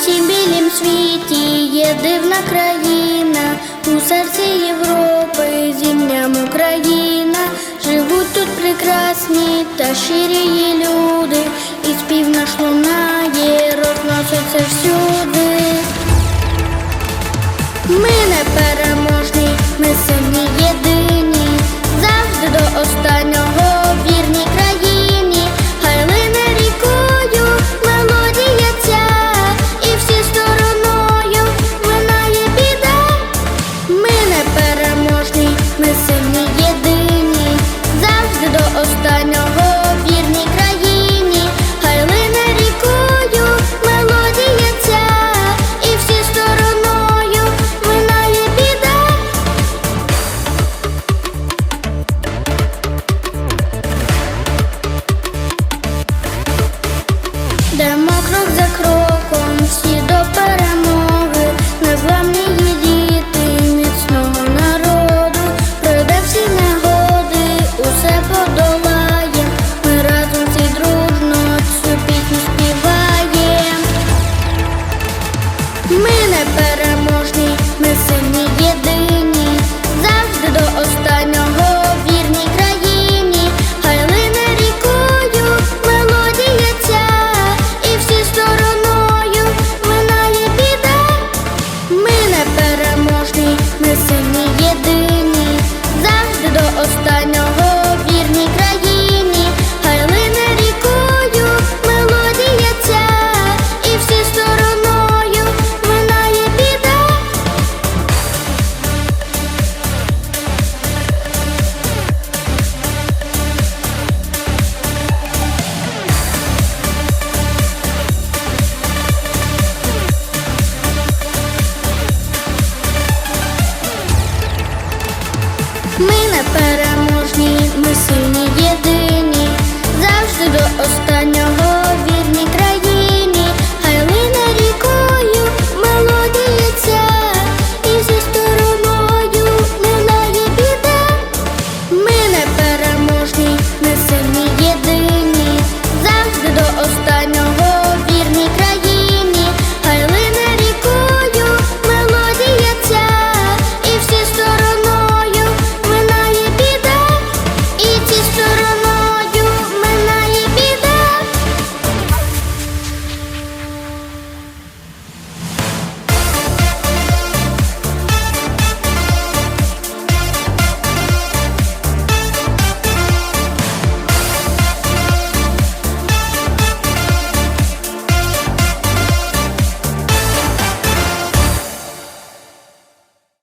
всім білім світі є дивна країна, у серці Європи, зімням Україна, живуть тут прекрасні та щирі люди, і спів наш лунає, розноситься всюди. Aku domba Ми не переможні, ми сильні єдині, завжди до останнього.